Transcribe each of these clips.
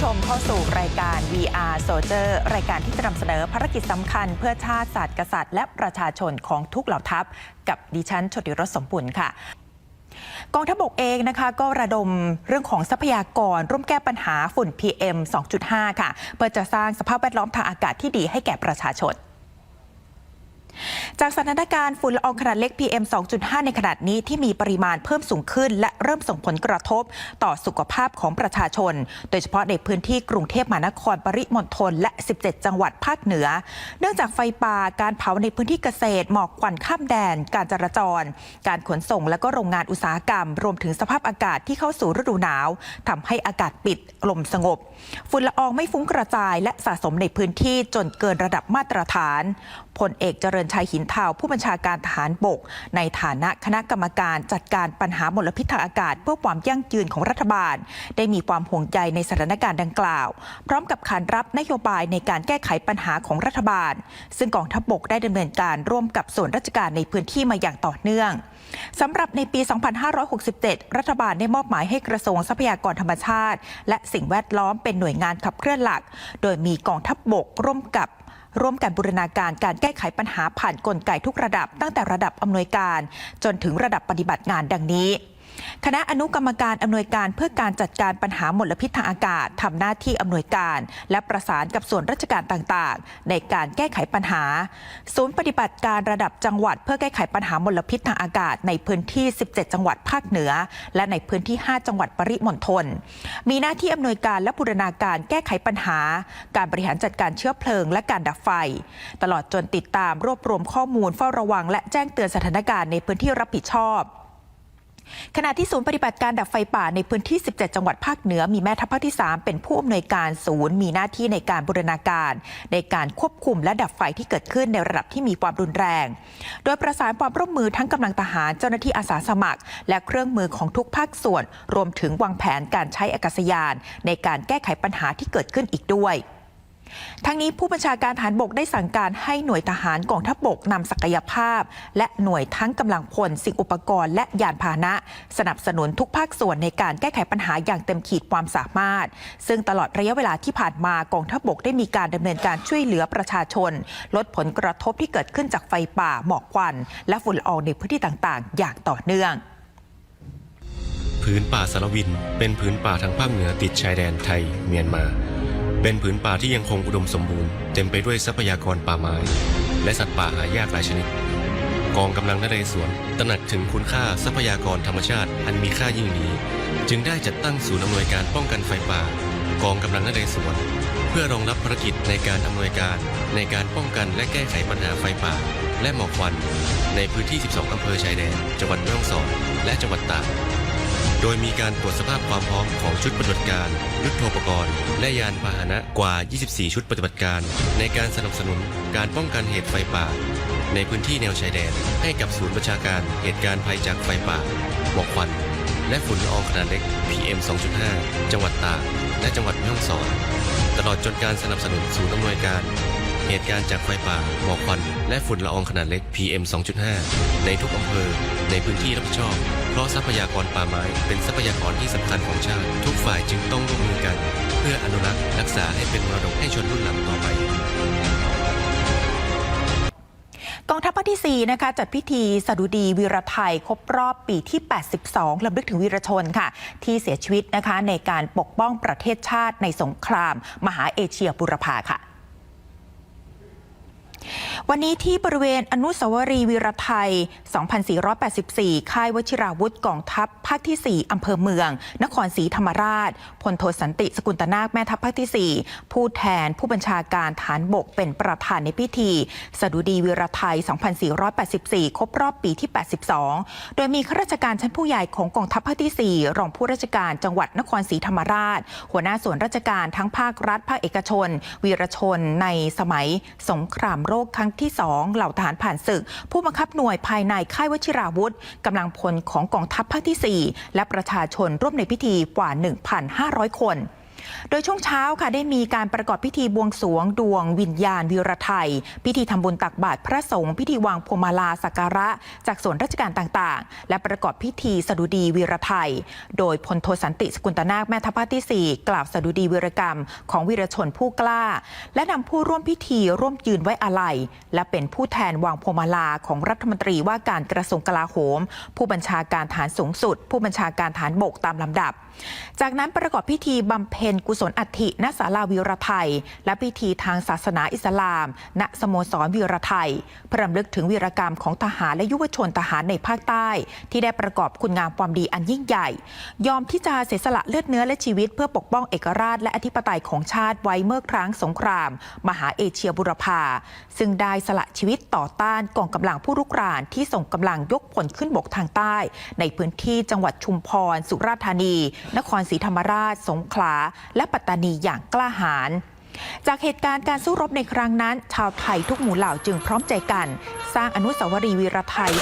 ผู้ชมเข้าสู่รายการ VR Soldier รายการที่จะนำเสนอภารกิจสำคัญเพื่อชาติศาสตร์กษัตริย์และประชาชนของทุกเหล่าทัพ กับดิฉันชติรสสมบุญค่ะกองทัพบกเองนะคะก็ระดมเรื่องของทรัพยากร ร่วมแก้ปัญหาฝุ่น PM 2.5 ค่ะ เพื่อจะสร้างสภาพแวดล้อมทางอากาศที่ดีให้แก่ประชาชน จากสถานการณ์ฝุ่นละอองขนาดเล็ก PM 2.5 ในขนาดนี้ที่มีปริมาณเพิ่มสูงขึ้น และเริ่มส่งผลกระทบต่อสุขภาพของประชาชน โดยเฉพาะในพื้นที่กรุงเทพมหานครปริมณฑลและ 17 จังหวัดภาคเหนือ เนื่องจากไฟป่าการเผาในพื้นที่เกษตรหมอกควันข้ามแดน การจราจร การขนส่งและก็โรงงานอุตสาหกรรม รวมถึงสภาพอากาศที่เข้าสู่ฤดูหนาวทำให้อากาศปิดลมสงบ ฝุ่นละอองไม่ฟุ้งกระจาย และสะสมในพื้นที่จนเกินระดับมาตรฐานพลเอกเจริญชัยหินเทาผู้บัญชาการทหารบก ในฐานะคณะกรรมการจัดการปัญหามลพิษทางอากาศ เพื่อความยั่งยืนของรัฐบาล ได้มีความห่วงใยในสถานการณ์ดังกล่าว พร้อมกับขานรับนโยบายในการแก้ไขปัญหาของรัฐบาล ซึ่งกองทัพบกได้ดำเนินการร่วมกับส่วนราชการในพื้นที่มาอย่างต่อเนื่องสำหรับในปี 2567 รัฐบาลได้มอบหมายให้กระทรวงทรัพยากรธรรมชาติ และสิ่งแวดล้อมเป็นหน่วยงานขับเคลื่อนหลัก โดยมีกองทัพบกร่วมกับ ร่วมกันบูรณาการการแก้ไขปัญหาผ่านกลไกทุกระดับตั้งแต่ระดับอำนวยการ จนถึงระดับปฏิบัติงานดังนี้ คณะอนุกรรมการอำนวยการเพื่อการจัดการปัญหามลพิษทางอากาศทำหน้าที่อำนวยการ และประสานกับส่วนราชการต่างๆ ในการแก้ไขปัญหา ศูนย์ปฏิบัติการระดับจังหวัด เพื่อแก้ไขปัญหามลพิษทางอากาศ ในพื้นที่ 17 จังหวัดภาคเหนือ และในพื้นที่ 5 จังหวัดปริมณฑลมีหน้าที่อำนวยการและบูรณาการแก้ไขปัญหา การบริหารจัดการเชื้อเพลิง และการดับไฟ ตลอดจนติดตามรวบรวมข้อมูลเฝ้าระวัง และแจ้งเตือนสถานการณ์ในพื้นที่รับผิดชอบ ขณะที่ศูนย์ปฏิบัติการดับไฟป่าในพื้นที่ 17 จังหวัดภาคเหนือ มีแม่ทัพภาคที่ 3 เป็นผู้อำนวยการศูนย์มีหน้าที่ในการบูรณาการ ในการควบคุมและดับไฟที่เกิดขึ้นในระดับที่มีความรุนแรง โดยประสานความร่วมมือทั้งกำลังทหารเจ้าหน้าที่อาสาสมัคร และเครื่องมือของทุกภาคส่วน รวมถึงวางแผนการใช้อากาศยาน ในการแก้ไขปัญหาที่เกิดขึ้นอีกด้วย ทั้งนี้ผู้บัญชาการฐานบกได้สั่งการให้หน่วยทหารกองทัพบกนำศักยภาพ และหน่วยทั้งกำลังพลสิ่งอุปกรณ์และยานพาหนะ สนับสนุนทุกภาคส่วนในการแก้ไขปัญหาอย่างเต็มขีดความสามารถ ซึ่งตลอดระยะเวลาที่ผ่านมากองทัพบกได้มีการดำเนินการช่วยเหลือประชาชน ลดผลกระทบที่เกิดขึ้นจากไฟป่าหมอกควัน และฝุ่นละอองในพื้นที่ต่างๆ อย่างต่อเนื่องผืนป่าสารวิน เป็นผืนป่าทางภาคเหนือติดชายแดนไทยเมียนมา เป็นผืนป่าที่ยังคงอุดมสมบูรณ์เต็มไปด้วยทรัพยากรป่าไม้ และสัตว์ป่าหายากหลายชนิด กองกำลังนเรศวรตระหนักถึงคุณค่าทรัพยากรธรรมชาติอันมีค่ายิ่งนี้ จึงได้จัดตั้งศูนย์อำนวยการป้องกันไฟป่า กองกำลังนเรศวรเพื่อรองรับภารกิจในการอำนวยการในการป้องกันและแก้ไขปัญหาไฟป่า และหมอกควัน ในพื้นที่ 12 อำเภอชายแดน จังหวัดแม่ฮ่องสอนและจังหวัดตาก โดยมีการตรวจสภาพความพร้อมของชุดปฏิบัติการ ยุทโธปกรณ์ และยานพาหนะกว่า 24 ชุดปฏิบัติการ ในการสนับสนุนการป้องกันเหตุไฟป่า ในพื้นที่แนวชายแดน ให้กับศูนย์ประชาการเหตุการณ์ภัยจากไฟป่าหมอกควัน และฝุ่นละอองขนาดเล็ก PM 2.5 จังหวัดตากและจังหวัดแม่ฮ่องสอน ตลอดจนการสนับสนุนศูนย์อำนวยการ เหตุการณ์จากไฟป่า หมอกควัน และฝุ่นละอองขนาดเล็ก PM 2.5 ในทุกอำเภอ ในพื้นที่รับผิดชอบ เพราะทรัพยากรป่าไม้เป็นทรัพยากรที่สำคัญของชาติ ทุกฝ่ายจึงต้องร่วมมือกัน เพื่ออนุรักษ์รักษาให้เป็นมรดกให้ชนรุ่นหลังต่อไปกองทัพภาคที่ 4 นะคะ จัดพิธีสดุดีวีรไทย ครบรอบปีที่ 82ลำลึกถึงวีรชนค่ะ ที่เสียชีวิตนะคะในการปกป้องประเทศชาติในสงคราม มหาเอเชียบุรพาค่ะ วันนี้ที่บริเวณอนุสาวรีย์วีรไทย 2484 ค่ายวชิราวุธกองทัพภาคที่ 4 อำเภอเมือง นครศรีธรรมราช พลโทสันติสกุลตนาคแม่ทัพภาคที่ 4 ผู้แทนผู้บัญชาการฐานบกเป็นประธานในพิธี สดุดีวีรไทย 2484 ครบรอบปีที่ 82 โดยมีข้าราชการชั้นผู้ใหญ่ของกองทัพภาคที่ 4 รองผู้ราชการจังหวัดนครศรีธรรมราช หัวหน้าส่วนราชการทั้งภาครัฐภาคเอกชน วีรชนในสมัยสงครามโรคครั้งที่ 2 เหล่าทหารผ่านศึก ผู้บังคับหน่วยภายในค่ายวชิราวุธกำลังพลของกองทัพภาคที่ 4 และประชาชนร่วมในพิธีกว่า 1,500 คน โดยช่วงเช้าค่ะได้มีการประกอบพิธีบวงสวงดวงวิญญาณวีรไทย พิธีทำบุญตักบาตรพระสงฆ์พิธีวางพวงมาลาสักการะ จากส่วนราชการต่างๆ และประกอบพิธีสดุดีวีรไทย โดยพลโทสันติสกุลตนาคแม่ทัพภาคที่ 4 กล่าวสดุดีวีรกรรมของวีรชนผู้กล้า และนำผู้ร่วมพิธีร่วมยืนไว้อาลัย และเป็นผู้แทนวางพวงมาลาของรัฐมนตรีว่าการกระทรวงกลาโหม ผู้บัญชาการฐานสูงสุด ผู้บัญชาการฐานบกตามลำดับ จากนั้นประกอบพิธีบำเพ็ญกุศลอัฐิณศาลาวีรไทย และพิธีทางศาสนาอิสลาม ณสโมสรวีรไทยเพื่อรำลึกถึงวีรกรรมของทหารและยุวชนทหารในภาคใต้ ที่ได้ประกอบคุณงามความดีอันยิ่งใหญ่ ยอมที่จะเสียสละเลือดเนื้อและชีวิต เพื่อปกป้องเอกราชและอธิปไตยของชาติไว้เมื่อครั้งสงคราม มหาเอเชียบุรพาซึ่งได้สละชีวิตต่อต้านกองกำลังผู้รุกรานที่ส่งกำลังยกพลขึ้นบกทางใต้ ในพื้นที่จังหวัดชุมพร สุราษฎร์ธานี นครศรีธรรมราช สงขลาและปัตตานีอย่างกล้าหาญจากเหตุการณ์การสู้รบในครั้งนั้น ชาวไทยทุกหมู่เหล่าจึงพร้อมใจกัน สร้างอนุสาวรีย์วีรไทย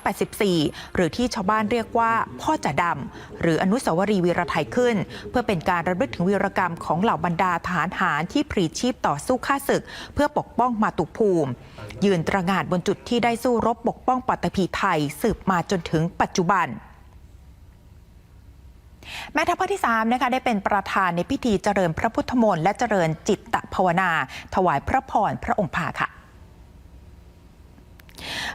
2484 หรือที่ชาวบ้านเรียกว่าพ่อจ่าดำ หรืออนุสาวรีย์วีรไทยขึ้น เพื่อเป็นการระลึกถึงวีรกรรมของเหล่าบรรดาทหารหารที่พลีชีพต่อสู้ข้าศึก เพื่อปกป้องมาตุภูมิ ยืนตระหง่านบนจุดที่ได้สู้รบปกป้องปัตตภีไทยสืบมาจนถึงปัจจุบัน แม่ทัพภาคที่3นะคะได้เป็นประธานในพิธีเจริญพระพุทธมนต์และเจริญจิตตภาวนา ถวายพระพรพระองค์ภาค่ะ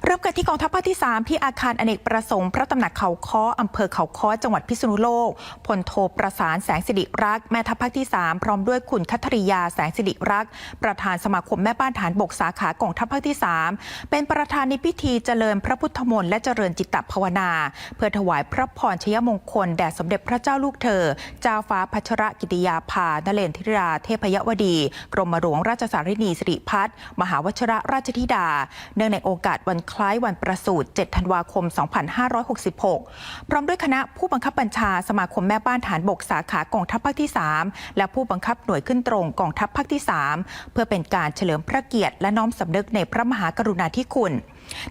เริ่มกันที่กองทัพภาคที่ 3 ที่อาคารอเนกประสงค์ พระตำหนักเขาค้ออำเภอเขาค้อจังหวัดพิษณุโลกพลโทประสานแสงสิริรักษ์แม่ทัพภาคที่ 3 พร้อมด้วยคุณคัทริยาแสงสิริรักษ์ประธานสมาคมแม่บ้านฐานบกสาขากองทัพภาคที่ 3 เป็นประธานในพิธีเจริญพระพุทธมนต์และเจริญจิตตภาวนา เพื่อถวายพระพรชยมงคลแด่สมเด็จพระเจ้าลูกเธอ เจ้าฟ้าพัชรกิติยาภานเรนทิราเทพยวดี กรมหลวงราชสารินีสิริพัฒน์มหาวชระราชธิดา เนื่องในโอกาสวันคล้ายวันประสูติ 7 ธันวาคม 2566 พร้อมด้วยคณะผู้บังคับบัญชาสมาคมแม่บ้านฐานบกสาขากองทัพภาคที่ 3 และผู้บังคับหน่วยขึ้นตรงกองทัพภาคที่ 3 เพื่อเป็นการเฉลิมพระเกียรติและน้อมสำนึกในพระมหากรุณาธิคุณ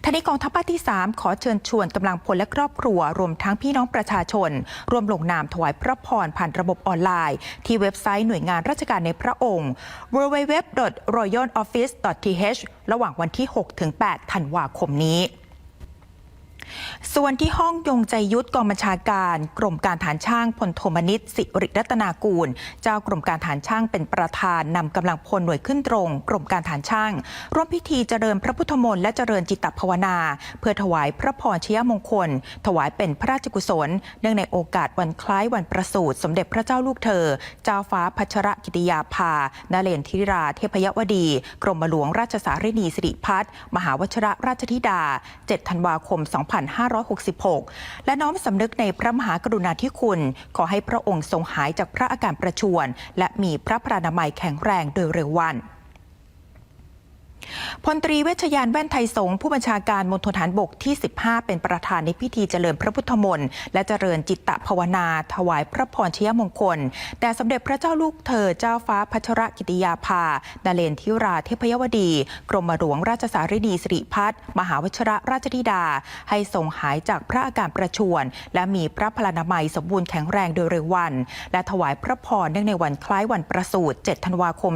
ทางนี้กองทัพภาคที่ 3 ขอเชิญชวนกำลังพลและครอบครัว รวมทั้งพี่น้องประชาชนรวมลงนามถวายพระพรผ่านระบบออนไลน์ ที่เว็บไซต์หน่วยงานราชการในพระองค์ www.royaloffice.th ระหว่างวันที่ 6-8 ธันวาคมนี้ ส่วนที่ห้องยงใจยุทธกองบัญชาการ กรมการฐานช่างพลโทมนิตสิริรัตนากูล เจ้ากรมการฐานช่างเป็นประธานนำกำลังพลหน่วยขึ้นตรง กรมการฐานช่าง ร่วมพิธีเจริญพระพุทธมนต์และเจริญจิตตภาวนา เพื่อถวายพระพรชยมงคล ถวายเป็นพระราชกุศล เนื่องในโอกาสวันคล้ายวันประสูติสมเด็จพระเจ้าลูกเธอ เจ้าฟ้าพัชรกิติยาภานเรนทิราเทพยวดี กรมหลวงราชสารินีสิริพัฒน์มหาวชรราชธิดา 7 ธันวาคม2566 และน้อมสำนึกในพระมหากรุณาธิคุณ ขอให้พระองค์ทรงหายจากพระอาการประชวน และมีพระพรานามัยแข็งแรงโดยเร็ววัน พลตรีเวชยานแว่นไทยสงผู้บัญชาการมณฑลฐานบกที่ 15 เป็นประธานในพิธีเจริญพระพุทธมนต์และเจริญจิตตภาวนา ถวายพระพรชยมงคล แด่สมเด็จพระเจ้าลูกเธอเจ้าฟ้าพัชรกิติยาภานเรนทิราเทพยวดี กรมหลวงราชสารินีสิริพัฒน์มหาวชรราชธิดา ให้ทรงหายจากพระอาการประชวรและมีพระพลานามัยสมบูรณ์แข็งแรงโดยเร็ววัน และถวายพระพรเนื่องในวันคล้ายวันประสูติ7ธันวาคม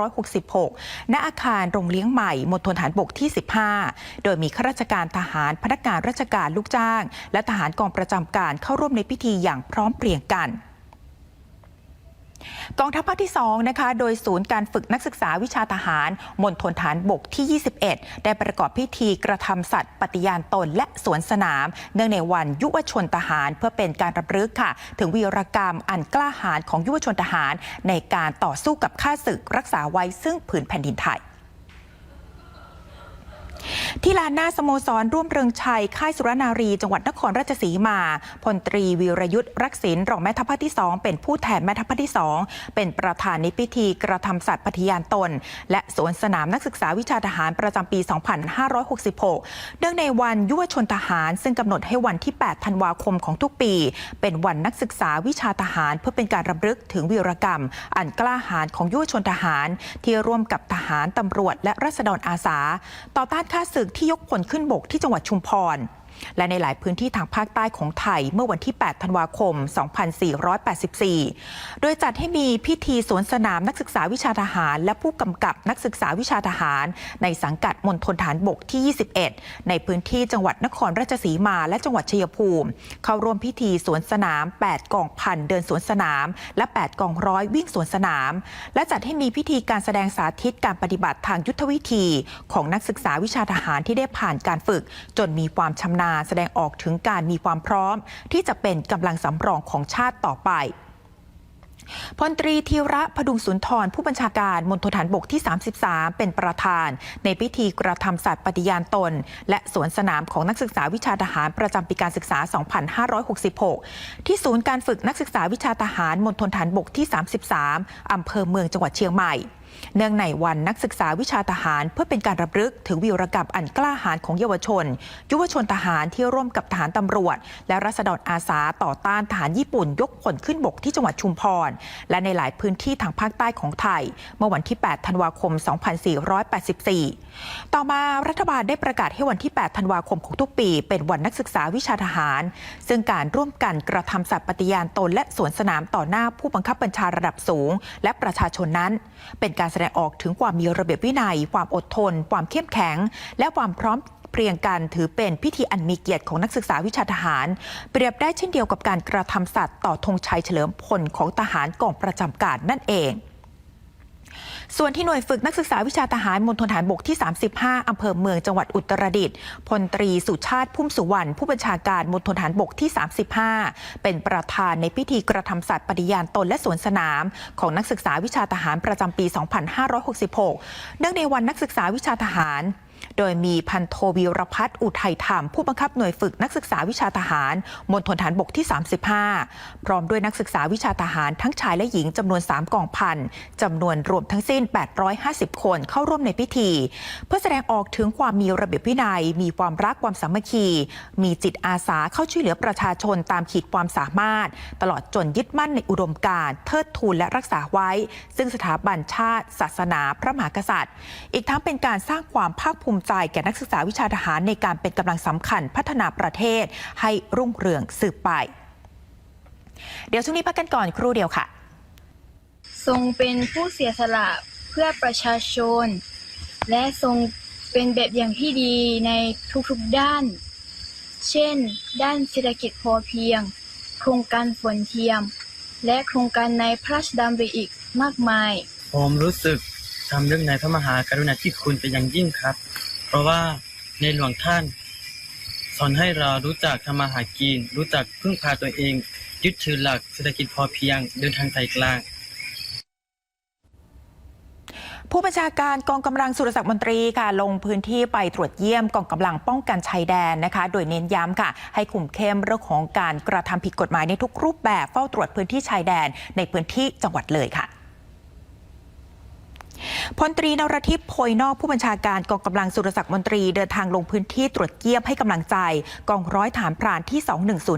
2566 ณอาคารโรงเลี้ยงใหม่มณฑลฐานบกที่ 15 โดยมีข้าราชการทหารพนักงานราชการลูกจ้าง และทหารกองประจำการเข้าร่วมในพิธีอย่างพร้อมเพรียงกันกองทัพภาคที่2นะคะ โดยศูนย์การฝึกนักศึกษาวิชาทหารมณฑลฐานบกที่ 21 ได้ประกอบพิธีกระทำสัตว์ปฏิญาณตนและสวนสนาม เนื่องในวันยุวชนทหาร เพื่อเป็นการรำลึกค่ะ ถึงวีรกรรมอันกล้าหาญของยุวชนทหาร ในการต่อสู้กับข้าศึกรักษาไว้ซึ่งผืนแผ่นดินไทย ที่ลานหน้าสโมสรร่วมเริงชัย ค่ายสุรนารี จังหวัดนครราชสีมา พลตรีวีรยุทธ์รักษินรองแม่ทัพภาคที่ 2 เป็นผู้แทนแม่ทัพภาคที่ 2 เป็นประธานในพิธีกระทำสัตว์ปฏิญาณตน และสวนสนามนักศึกษาวิชาทหารประจำปี 2566 เนื่องในวันยุวชนทหาร ซึ่งกำหนดให้วันที่ 8 ธันวาคมของทุกปี เป็นวันนักศึกษาวิชาทหาร เพื่อเป็นการรำลึกถึงวีรกรรม อันกล้าหาญของยุวชนทหาร ที่ร่วมกับทหารตำรวจ และรัษฎรอาสา ต่อต้านฆ่าศึกที่ยกพลขึ้นบกที่จังหวัดชุมพร และในหลายพื้นที่ทางภาคใต้ของไทยเมื่อวันที่ 8 ธันวาคม 2484 โดยจัดให้มีพิธีสวนสนามนักศึกษาวิชาทหาร และผู้กำกับนักศึกษาวิชาทหาร ในสังกัดมณฑลฐานบกที่ 21 ในพื้นที่จังหวัดนครราชสีมาและจังหวัดชัยภูมิ เข้าร่วมพิธีสวนสนาม 8 กองพันเดินสวนสนาม และ 8 กองร้อยวิ่งสวนสนาม และจัดให้มีพิธีการแสดงสาธิตการปฏิบัติทางยุทธวิธี ของนักศึกษาวิชาทหารที่ได้ผ่านการฝึก จนมีความชำนาญแสดงออกถึงการมีความพร้อม ที่จะเป็นกำลังสำรองของชาติต่อไปพลตรีธีระพดุงสุนทร ผู้บัญชาการมณฑลฐานบกที่ 33 เป็นประธาน ในพิธีกระทำสัตย์ปฏิญาณตน และสวนสนามของนักศึกษาวิชาทหารประจำปีการศึกษา 2566 ที่ศูนย์การฝึกนักศึกษาวิชาทหารมณฑลฐานบกที่ 33 อำเภอเมืองจังหวัดเชียงใหม่ เนื่องในวันนักศึกษาวิชาทหาร เพื่อเป็นการรับรึกถึงวีรกรรมอันกล้าหาญของเยาวชน ยุวชนทหารที่ร่วมกับทหารตำรวจ และรัษฎรอาสาต่อต้านทหารญี่ปุ่นยกผลขึ้นบกที่จังหวัดชุมพร และในหลายพื้นที่ทางภาคใต้ของไทย เมื่อวันที่ 8 ธันวาคม 2484 ต่อมารัฐบาลได้ประกาศให้วันที่ 8 ธันวาคมของทุกปี เป็นวันนักศึกษาวิชาทหาร ซึ่งการร่วมกันกระทำสัตย์ปฏิญาณตนและสวนสนามต่อหน้าผู้บังคับบัญชาระดับสูง และประชาชนนั้น เป็นการการแสดงออกถึงความมีระเบียบวินัย ความอดทน ความเข้มแข็ง และความพร้อมเพรียงกันถือเป็นพิธีอันมีเกียรติของนักศึกษาวิชาทหาร เปรียบได้เช่นเดียวกับการกระทำสัตว์ต่อธงชัยเฉลิมพลของทหารกองประจำการนั่นเอง ส่วนที่หน่วยฝึกนักศึกษาวิชาทหารมณฑลฐานบกที่ 35 อำเภอเมืองจังหวัดอุตรดิตถ์พลตรีสุชาติพุ่มสุวรรณผู้บัญชาการมณฑลฐานบกที่ 35 เป็นประธานในพิธีกระทำสัตย์ปฏิญาณตนและสวนสนาม ของนักศึกษาวิชาทหารประจำปี 2566 เนื่องในวันนักศึกษาวิชาทหาร โดยมีพันโทวีรพัฒน์อุทัยธรรม ผู้บังคับหน่วยฝึกนักศึกษาวิชาทหารมณฑลฐานบกที่ 35 พร้อมด้วยนักศึกษาวิชาทหารทั้งชายและหญิงจำนวน 3กองพันจำนวนรวมทั้งสิ้น 850 คนเข้าร่วมในพิธี เพื่อแสดงออกถึงความมีระเบียบวินัย มีความรักความสามัคคี มีจิตอาสาเข้าช่วยเหลือประชาชนตามขีดความสามารถ ตลอดจนยึดมั่นในอุดมการ์เทิดทูนและรักษาไว้ ซึ่งสถาบันชาติ ศาสนา พระมหากษัตริย์ อีกทั้งเป็นการสร้างความภาคภูมิใจแก่นักศึกษาวิชาทหารในการเป็นกำลังสำคัญพัฒนาประเทศให้รุ่งเรืองสืบไป เดี๋ยวช่วงนี้พักกันก่อนครู่เดียวค่ะ ทรงเป็นผู้เสียสละเพื่อประชาชน และทรงเป็นแบบอย่างที่ดีในทุกๆด้าน เช่น ด้านเศรษฐกิจพอเพียง โครงการฝนเทียม และโครงการในพระราชดำริอีกมากมาย ผมรู้สึกทำเรื่องในพระมหากรุณาธิคุณเป็นอย่างยิ่งครับ เพราะว่าในหลวงท่านสอนให้เรารู้จักทำมาหากิน รู้จักพึ่งพาตัวเอง ยึดถือหลักเศรษฐกิจพอเพียง เดินทางใจกลางผู้บัญชาการกองกำลังสุรศักดิ์มนตรีค่ะลงพื้นที่ไปตรวจเยี่ยมกองกำลังป้องกันชายแดนนะคะ โดยเน้นย้ำค่ะ ให้คุมเข้มเรื่องของการกระทำผิดกฎหมายในทุกรูปแบบเฝ้าตรวจพื้นที่ชายแดนในพื้นที่จังหวัดเลยค่ะ พลตรีนรทิพย์โพยนอกผู้บัญชาการกองกำลังสุรศักดิ์มนตรีเดินทางลงพื้นที่ตรวจเยี่ยมให้กำลังใจ กองร้อยฐานพรานที่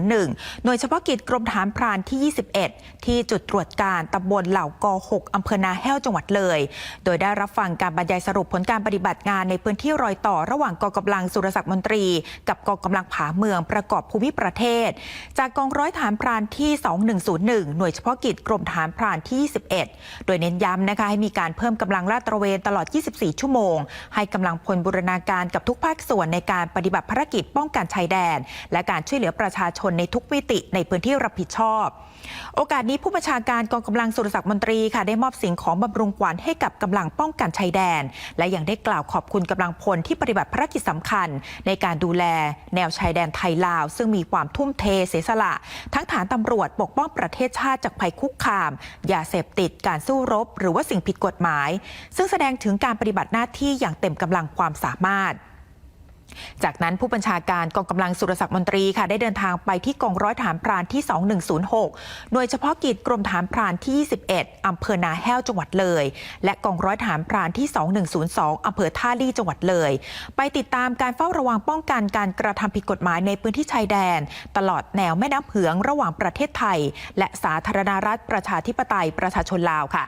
2101 หน่วยเฉพาะกิจกรมฐานพรานที่ 21 ที่จุดตรวจการตำบลเหล่ากอ6อำเภอนาแห้วจังหวัดเลย โดยได้รับฟังการบรรยายสรุปผลการปฏิบัติงานในพื้นที่รอยต่อระหว่างกองกำลังสุรศักดิ์มนตรี กับกองกำลังผาเมืองประกอบภูมิประเทศ จากกองร้อยฐานพรานที่ 2101 หน่วยเฉพาะกิจกรมฐานพรานที่ 21 โดยเน้นย้ำนะคะให้มีการเพิ่มกำลังลาดตระเวนตลอด 24 ชั่วโมง ให้กำลังพลบูรณาการกับทุกภาคส่วนในการปฏิบัติภารกิจป้องกันชายแดน และการช่วยเหลือประชาชนในทุกมิติในพื้นที่รับผิดชอบ โอกาสนี้ผู้บัญชาการกองกำลังสุรศักดิ์มนตรีค่ะได้มอบสิ่งของบำรุงขวัญให้กับกำลังป้องกันชายแดน และยังได้กล่าวขอบคุณกำลังพลที่ปฏิบัติภารกิจสำคัญ ในการดูแล แนวชายแดนไทยลาว ซึ่งมีความทุ่มเทเสียสละ ทั้งฐานตำรวจปกป้องประเทศชาติจากภัยคุกคาม ยาเสพติดการสู้รบ หรือว่าสิ่งผิดกฎหมายซึ่งแสดงถึงการปฏิบัติหน้าที่อย่างเต็มกำลังความสามารถจากนั้นผู้บัญชาการกองกำลังสุรศักดิ์มนตรีค่ะได้เดินทางไปที่กองร้อยฐานพรานที่ 2106 หน่วยเฉพาะกิจกรมฐานพรานที่ 21 อำเภอนาแห้วจังหวัดเลย และกองร้อยฐานพรานที่ 2102 อำเภอท่าลี่จังหวัดเลย ไปติดตามการเฝ้าระวังป้องกันการกระทำผิดกฎหมายในพื้นที่ชายแดน ตลอดแนวแม่น้ำเหืองระหว่างประเทศไทย และสาธารณรัฐประชาธิปไตยประชาชนลาวค่ะ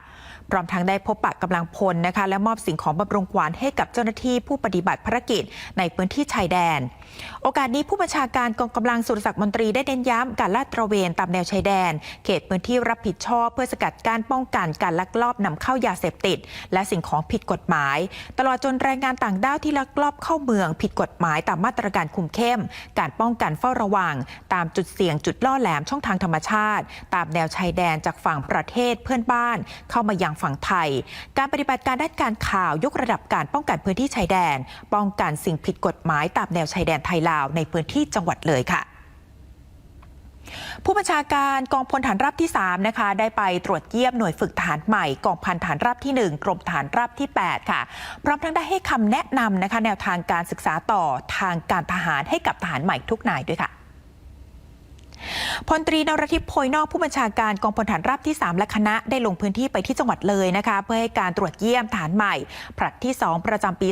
พร้อมทั้งได้พบปะกำลังพลนะคะ และมอบสิ่งของบำรุงขวัญให้กับเจ้าหน้าที่ผู้ปฏิบัติภารกิจในพื้นที่ชายแดน โอกาสนี้ผู้บัญชาการกองกำลังสุรศักดิ์มนตรีได้เน้นย้ำการลาดตระเวนตามแนวชายแดน เขตพื้นที่รับผิดชอบ เพื่อสกัดการป้องกันการลักลอบนำเข้ายาเสพติด และสิ่งของผิดกฎหมาย ตลอดจนแรงงานต่างด้าวที่ลักลอบเข้าเมืองผิดกฎหมายตามมาตรการคุมเข้ม การป้องกันเฝ้าระวัง ตามจุดเสี่ยงจุดล่อแหลมช่องทางธรรมชาติ ตามแนวชายแดนจากฝั่งประเทศเพื่อนบ้าน เข้ามายังฝั่งไทย การปฏิบัติการด้านการข่าวยกระดับการป้องกันพื้นที่ชายแดน ป้องกันสิ่งผิดกฎหมายตามแนวชายแดนไทยลาวในพื้นที่จังหวัดเลยค่ะผู้บัญชาการกองพลฐานราบที่ 3 นะคะ ได้ไปตรวจเยี่ยมหน่วยฝึกฐานใหม่ กองพันฐานราบที่ 1 กรมฐานราบที่ 8 ค่ะ พร้อมทั้งได้ให้คำแนะนำนะคะ แนวทางการศึกษาต่อทางการทหารให้กับทหารใหม่ทุกนายด้วยค่ะ พลตรีนรทิพย์โพยนอกผู้บัญชาการกองพลฐานราบที่ 3 และคณะได้ลงพื้นที่ไปที่จังหวัดเลยนะคะ เพื่อให้การตรวจเยี่ยมฐานใหม่ผลัดที่ 2 ประจำปี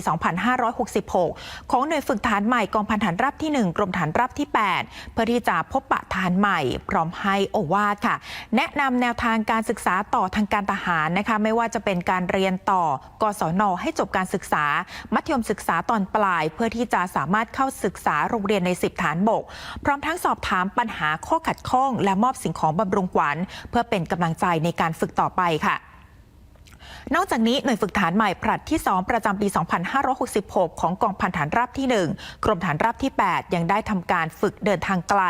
2566 ของหน่วยฝึกฐานใหม่กองพันฐานราบที่ 1 กรมฐานราบที่ 8 เพื่อที่จะพบปะฐานใหม่ พร้อมให้โอวาทค่ะ แนะนำแนวทางการศึกษาต่อทางการทหารนะคะ ไม่ว่าจะเป็นการเรียนต่อกศนให้จบการศึกษา มัธยมศึกษาตอนปลาย เพื่อที่จะสามารถเข้าศึกษาโรงเรียนใน 10 ฐานบก พร้อมทั้งสอบถามปัญหาข้อขัดข้อง และมอบสิ่งของบำรุงขวัญเพื่อเป็นกำลังใจในการฝึกต่อไปค่ะ นอกจากนี้หน่วยฝึกฐานใหม่ผลัดที่ 2 ประจำปี 2566 ของกองพันฐานราบที่ 1 กรมฐานราบที่ 8 ยังได้ทำการฝึกเดินทางไกล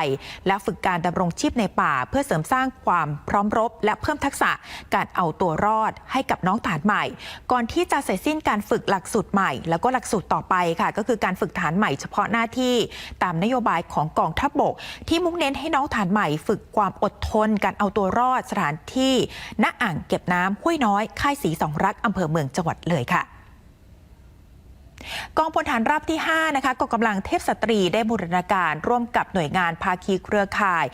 และฝึกการดำรงชีพในป่า เพื่อเสริมสร้างความพร้อมรบ และเพิ่มทักษะการเอาตัวรอดให้กับน้องฐานใหม่ ก่อนที่จะเสร็จสิ้นการฝึกหลักสูตรใหม่ แล้วก็หลักสูตรต่อไปค่ะ ก็คือการฝึกฐานใหม่เฉพาะหน้าที่ตามนโยบายของกองทัพบกที่มุ่งเน้นให้น้องฐานใหม่ ฝึกความอดทน การเอาตัวรอดสถานที่ณอ่างเก็บน้ำห้วยน้อยค่ายสีสองรักอำเภอเมืองจังหวัดเลยค่ะกองพลฐานราบที่ 5 นะคะกองกำลังเทพสตรีได้บูรณาการร่วมกับหน่วยงานภาคีเครือข่าย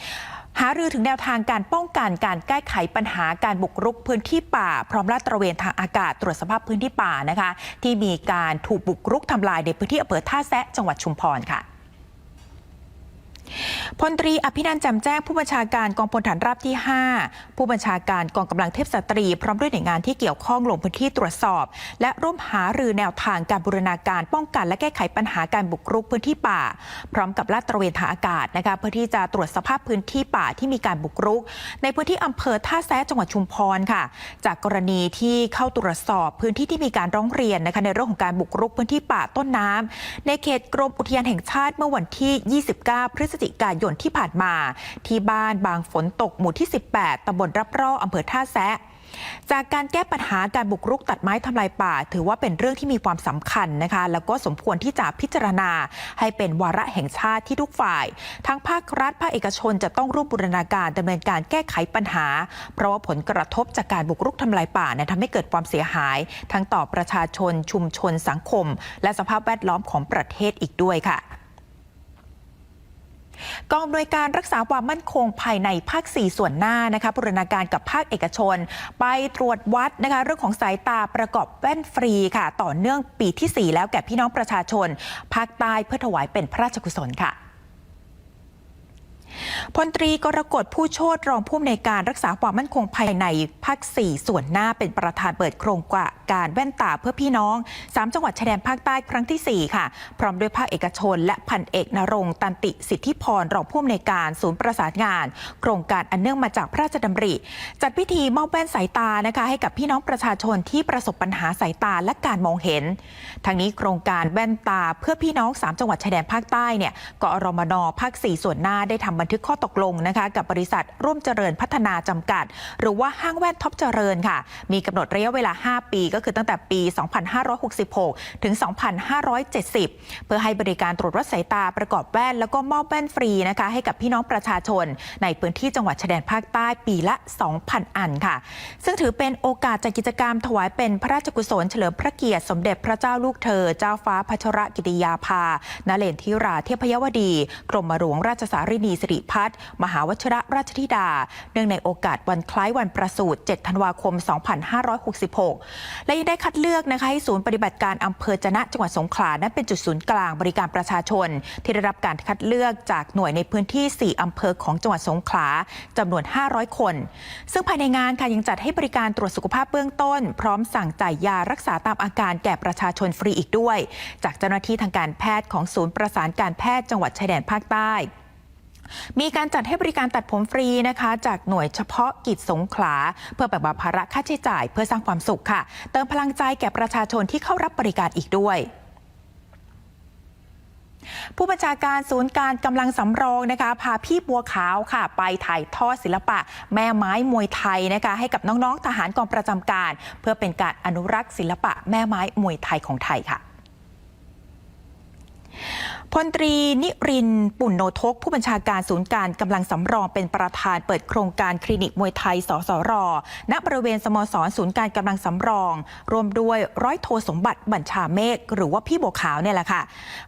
หารือถึงแนวทางการป้องกันการแก้ไขปัญหาการบุกรุกพื้นที่ป่า พร้อมลาดตระเวนทางอากาศตรวจสภาพพื้นที่ป่านะคะ ที่มีการถูกบุกรุกทำลายในพื้นที่อำเภอท่าแซะจังหวัดชุมพรค่ะ พลตรีอภินันท์แจ่มแจ้งผู้บัญชาการกองพลฐานราบที่ 5 ผู้บัญชาการกองกำลังเทพสตรี พร้อมด้วยหน่วยงานที่เกี่ยวข้องลงพื้นที่ตรวจสอบ และร่วมหารือแนวทางการบูรณาการป้องกัน และแก้ไขปัญหาการบุกรุกพื้นที่ป่า พร้อมกับลาดตระเวนทางอากาศนะคะเพื่อที่จะตรวจสภาพพื้นที่ป่าที่มีการบุกรุก ในพื้นที่อำเภอท่าแซะจังหวัดชุมพรค่ะ จากกรณีที่เข้าตรวจสอบพื้นที่ที่มีการร้องเรียนนะคะในเรื่องของการบุกรุกพื้นที่ป่าต้นน้ำในเขตกรมอุทยานแห่งชาติเมื่อวันที่ 29 พฤศจิกายนที่ผ่านมา ที่บ้านบางฝนตกหมู่ที่ 18ตำบลรับร่ออำเภอท่าแซะจากการแก้ปัญหาการบุกรุกตัดไม้ทำลายป่า ถือว่าเป็นเรื่องที่มีความสำคัญนะคะ แล้วก็สมควรที่จะพิจารณา ให้เป็นวาระแห่งชาติที่ทุกฝ่าย ทั้งภาครัฐภาคเอกชนจะต้องร่วมบูรณาการดำเนินการแก้ไขปัญหา เพราะว่าผลกระทบจากการบุกรุกทำลายป่าเนี่ยทำให้เกิดความเสียหาย ทั้งต่อประชาชนชุมชนสังคม และสภาพแวดล้อมของประเทศอีกด้วยค่ะ กองอำนวยการรักษาความมั่นคงภายในภาค 4 ส่วนหน้านะคะบูรณาการกับภาคเอกชน ไปตรวจวัดนะคะเรื่องของสายตาประกอบแว่นฟรีค่ะ ต่อเนื่องปีที่ 4 แล้วแก่พี่น้องประชาชน ภาคใต้เพื่อถวายเป็นพระราชกุศลค่ะ พลตรีกรกฎผู้โชตรองผู้อำนวยการรักษาความมั่นคงภายในภาค 4 ส่วนหน้าเป็นประธานเปิดโครงการแว่นตาเพื่อพี่น้อง 3 จังหวัดชายแดนภาคใต้ครั้งที่ 4 ค่ะ พร้อมด้วยภาคเอกชน และพันเอกนรงตันติสิทธิพรรองผู้อำนวยการศูนย์ประสานงาน โครงการอันเนื่องมาจากพระราชดำริ จัดพิธีมอบแว่นสายตานะคะให้กับพี่น้องประชาชนที่ประสบปัญหาสายตาและการมองเห็นทางนี้โครงการแว่นตาเพื่อพี่น้อง 3 จังหวัดชายแดนภาคใต้เนี่ยกอรมนภาค 4 ส่วนหน้าได้ทำบันทึกข้อตกลงนะคะกับบริษัทร่วมเจริญพัฒนาจำกัด หรือว่าห้างแว่นท็อปเจริญค่ะ มีกำหนดระยะเวลา 5 ปีก็คือตั้งแต่ปี 2566 ถึง 2570 เพื่อให้บริการตรวจวัดสายตาประกอบแว่น แล้วก็มอบแว่นฟรีนะคะให้กับพี่น้องประชาชน ในพื้นที่จังหวัดชายแดนภาคใต้ปีละ 2,000 อันค่ะ ซึ่งถือเป็นโอกาสจัดกิจกรรมถวายเป็นพระราชกุศลเฉลิมพระเกียรติสมเด็จพระเจ้าลูกเธอ เจ้าฟ้าพัชรกิติยาภานเรนทิราเทพยวดี กรมหลวงราชสารินีสิริพัฒตมหาวชิระราชธิดา เนื่องในโอกาสวันคล้ายวันประสูติ 7 ธันวาคม 2566 และยังได้คัดเลือกนะคะให้ศูนย์ปฏิบัติการอำเภอจนะจังหวัดสงขลานั้นเป็นจุดศูนย์กลางบริการประชาชน ที่ได้รับการคัดเลือกจากหน่วยในพื้นที่ 4 อำเภอของจังหวัดสงขลาจำนวน 500 คน ซึ่งภายในงานค่ะยังจัดให้บริการตรวจสุขภาพเบื้องต้น พร้อมสั่งจ่ายยารักษาตามอาการแก่ประชาชนฟรีอีกด้วย จากเจ้าหน้าที่ทางการแพทย์ของศูนย์ประสานการแพทย์จังหวัดชายแดนภาคใต้ มีการจัดให้บริการตัดผมฟรีนะคะ จากหน่วยเฉพาะกิจสงขลา เพื่อแบ่งเบาภาระค่าใช้จ่ายเพื่อสร้างความสุขค่ะ เติมพลังใจแก่ประชาชนที่เข้ารับบริการอีกด้วยผู้บัญชาการศูนย์การกำลังสำรองนะคะ พาพี่บัวขาวค่ะ ไปถ่ายทอดศิลปะ แม่ไม้มวยไทยนะคะ ให้กับน้องๆทหารกองประจำการ เพื่อเป็นการอนุรักษ์ศิลปะแม่ไม้มวยไทยของไทยค่ะ พลตรีนิรินปุ่นโนทก ผู้บัญชาการศูนย์การกำลังสำรองเป็นประธานเปิดโครงการคลินิกมวยไทย สสร ณ บริเวณสโมสรศูนย์การกำลังสำรอง รวมด้วยร้อยโทสมบัติบัญชาเมฆหรือว่าพี่บัวขาวเนี่ยแหละค่ะ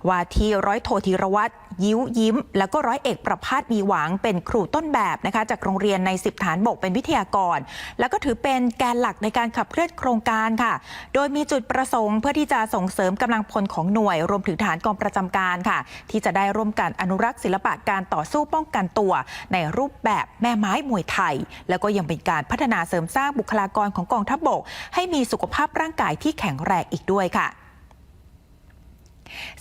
ว่าที่ร้อยโทธีรวัตร ยิ้วยิ้ม แล้วก็ร้อยเอกประพาสมีหวังเป็นครูต้นแบบนะคะจากโรงเรียนในสิบฐานบกเป็นวิทยากร แล้วก็ถือเป็นแกนหลักในการขับเคลื่อนโครงการค่ะ โดยมีจุดประสงค์เพื่อที่จะส่งเสริมกำลังพลของหน่วย รวมถึงฐานกองประจำการค่ะ ที่จะได้ร่วมกันอนุรักษ์ศิลปะการต่อสู้ป้องกันตัว ในรูปแบบแม่ไม้มวยไทย แล้วก็ยังเป็นการพัฒนาเสริมสร้างบุคลากรของกองทัพบก ให้มีสุขภาพร่างกายที่แข็งแรงอีกด้วยค่ะ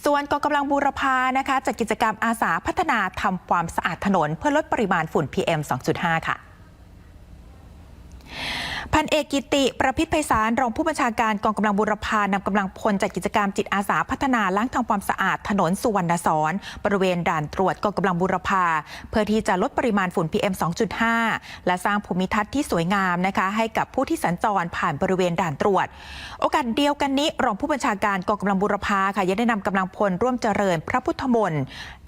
ส่วนกองกำลังบูรพานะคะจัดกิจกรรมอาสาพัฒนาทำความสะอาดถนน เพื่อลดปริมาณฝุ่น PM 2.5 ค่ะ พันเอกกิติประพิษไพศาลรองผู้บัญชาการกองกำลังบุรพานำกำลังพลจัดกิจกรรมจิตอาสาพัฒนาล้างทำความสะอาดถนนสุวรรณสอนบริเวณด่านตรวจกองกำลังบุรพา เพื่อที่จะลดปริมาณฝุ่น PM 2.5 และสร้างภูมิทัศน์ที่สวยงามนะคะ ให้กับผู้ที่สัญจรผ่านบริเวณด่านตรวจ โอกาสเดียวกันนี้รองผู้บัญชาการกองกำลังบุรพาค่ะยังได้นำกำลังพลร่วมเจริญพระพุทธมนต์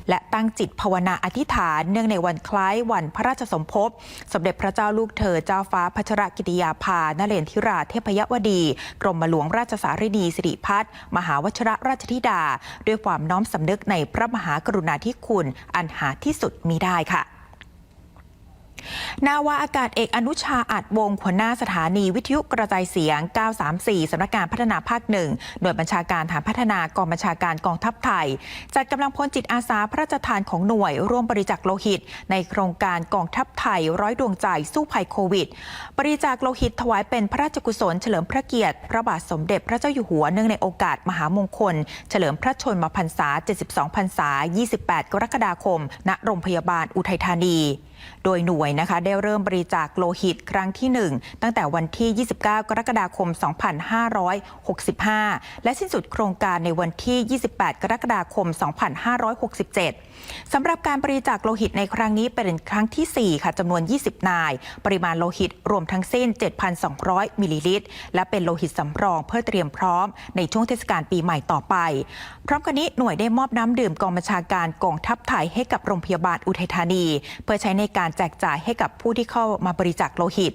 และตั้งจิตภาวนาอธิษฐานเนื่องในวันคล้ายวันพระราชสมภพ สมเด็จพระเจ้าลูกเธอเจ้าฟ้าพัชรกิติยาภานเรนทิราเทพยวดี กรมหลวงราชสารินีสิริพัฒน์มหาวชรราชธิดา ด้วยความน้อมสำนึกในพระมหากรุณาธิคุณอันหาที่สุดมิได้ค่ะ นาวาอากาศเอกอนุชาอาจวงหัวหน้าสถานีวิทยุกระจายเสียง 934 สำนักงานพัฒนาภาคหนึ่งหน่วยบัญชาการฐานพัฒนากองบัญชาการกองทัพไทย จัดกำลังพลจิตอาสาพระราชทานของหน่วย ร่วมบริจาคโลหิต ในโครงการกองทัพไทย ร้อยดวงใจสู้ภัยโควิด บริจาคโลหิตถวายเป็นพระราชกุศลเฉลิมพระเกียรติ พระบาทสมเด็จพระเจ้าอยู่หัวเนื่องในโอกาสมหามงคล เฉลิมพระชนมพรรษา 72 พรรษา 28 กรกฎาคม ณ โรงพยาบาลอุทัยธานี โดยหน่วยนะคะได้เริ่มบริจาคโลหิตครั้งที่ 1 ตั้งแต่วันที่ 29 กรกฎาคม 2565 และสิ้นสุดโครงการในวันที่ 28 กรกฎาคม 2567 สำหรับการบริจาคโลหิตในครั้งนี้เป็นครั้งที่ 4 ค่ะจำนวน 20 นาย ปริมาณโลหิตรวมทั้งสิ้น 7,200 มิลลิลิตร และเป็นโลหิตสำรองเพื่อเตรียมพร้อมในช่วงเทศกาลปีใหม่ต่อไป พร้อมกันนี้หน่วยได้มอบน้ำดื่มกองบัญชาการกองทัพไทยให้กับโรงพยาบาลอุทัยธานี เพื่อใช้ในการแจกจ่ายให้กับผู้ที่เข้ามาบริจาคโลหิต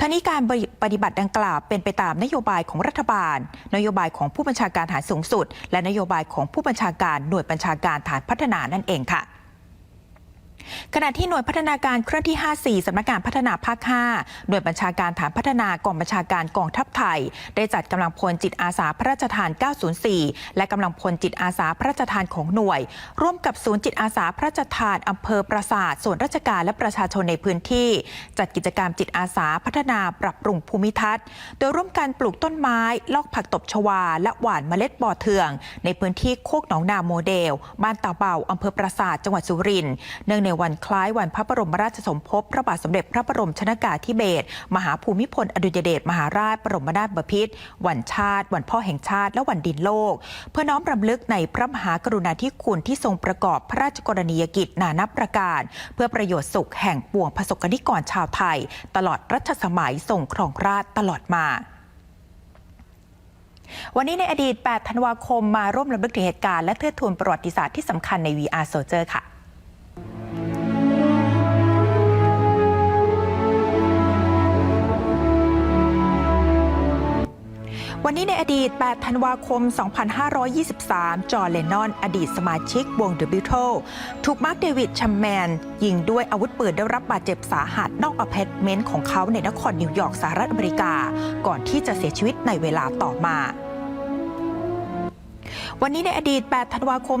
ทั้งนี้การปฏิบัติดังกล่าวเป็นไปตามนโยบายของรัฐบาล นโยบายของผู้บัญชาการฐานสูงสุด และนโยบายของผู้บัญชาการหน่วยบัญชาการฐานพัฒนานั่นเองค่ะ ขณะที่หน่วยพัฒนาการเคลื่อนที่ 54 สำนักงานพัฒนาภาค 5 หน่วยบัญชาการฐานพัฒนากองบัญชาการกองทัพไทย ได้จัดกำลังพลจิตอาสาพระราชทาน 904 และกำลังพลจิตอาสาพระราชทานของหน่วย ร่วมกับศูนย์จิตอาสาพระราชทานอำเภอปราสาทส่วนราชการและประชาชนในพื้นที่ จัดกิจกรรมจิตอาสาพัฒนาปรับปรุงภูมิทัศน์ โดยร่วมกันปลูกต้นไม้ ลอกผักตบชวา และหว่านเมล็ดบ่อเทือง ในพื้นที่โคกหนองนาโมเดล บ้านตาเบาอำเภอปราสาทจังหวัดสุรินทร์เนื่องในวันคล้ายวันพระบรมราชสมภพ พระบาทสมเด็จพระบรมชนากาธิเบศรมหาภูมิพลอดุลยเดชมหาราชบรมนาถบพิตรวันชาติ วันพ่อแห่งชาติ และวันดินโลก เพื่อน้อมรำลึกในพระมหากรุณาธิคุณที่ทรงประกอบพระราชกรณียกิจนานับประการ เพื่อประโยชน์สุขแห่งปวงประสบกนิกรชาวไทย ตลอดรัชสมัยทรงครองราชตลอดมาวันนี้ในอดีต 8 ธันวาคม มาร่วมรำลึกถึงเหตุการณ์และเทิดทูนประวัติศาสตร์ที่สำคัญใน VR Soldier ค่ะ วันนี้ในอดีต 8 ธันวาคม 2523 จอร์เลนนอน อดีตสมาชิกวง The Beatles ถูกมาร์คเดวิดชัมแมน ยิงด้วยอาวุธปืนได้รับบาดเจ็บสาหัสนอกอพาร์ตเมนต์ของเขาในนครนิวยอร์กสหรัฐอเมริกา ก่อนที่จะเสียชีวิตในเวลาต่อมา วันนี้ในอดีต 8 ธันวาคม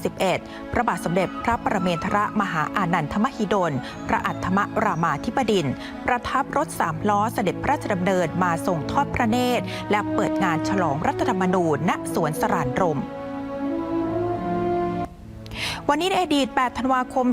2481 พระบาทสมเด็จพระประเมนทรมหาอานันทมหิดล พระอัฏฐมรามาธิบดิน ประทับรถสามล้อเสด็จพระราชดำเนินมาส่งทอดพระเนตร และเปิดงานฉลองรัฐธรรมนูญณสวนสรานรม วันนี้ในอดีต 8 ธันวาคม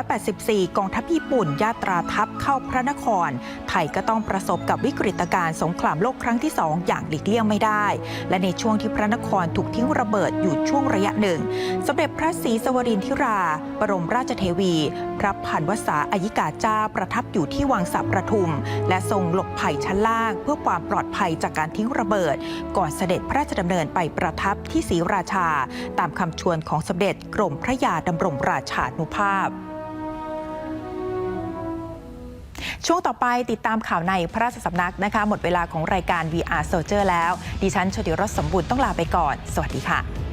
2484 กองทัพญี่ปุ่นยาตราทัพเข้าพระนคร ไทยก็ต้องประสบกับวิกฤตการณ์สงครามโลกครั้งที่ 2 อย่างหลีกเลี่ยงไม่ได้ และในช่วงที่พระนครถูกทิ้งระเบิดอยู่ช่วงระยะหนึ่ง สมเด็จพระศรีสวรินทิรา บรมราชเทวี พระพันวษาอายิกาเจ้าประทับอยู่ที่วังสับประทุม และทรงหลบภัยชั้นล่าง เพื่อความปลอดภัยจากการทิ้งระเบิด ก่อนเสด็จพระราชดำเนินไปประทับที่ศรีราชา ตามคำชวนของสมเด็จกรมพระยาดำรงราชานุภาพ ช่วงต่อไปติดตามข่าวในพระราชสำนักนะคะ หมดเวลาของรายการ VR Soldier แล้ว ดิฉันชติรสสมบูรณ์ต้องลาไปก่อน สวัสดีค่ะ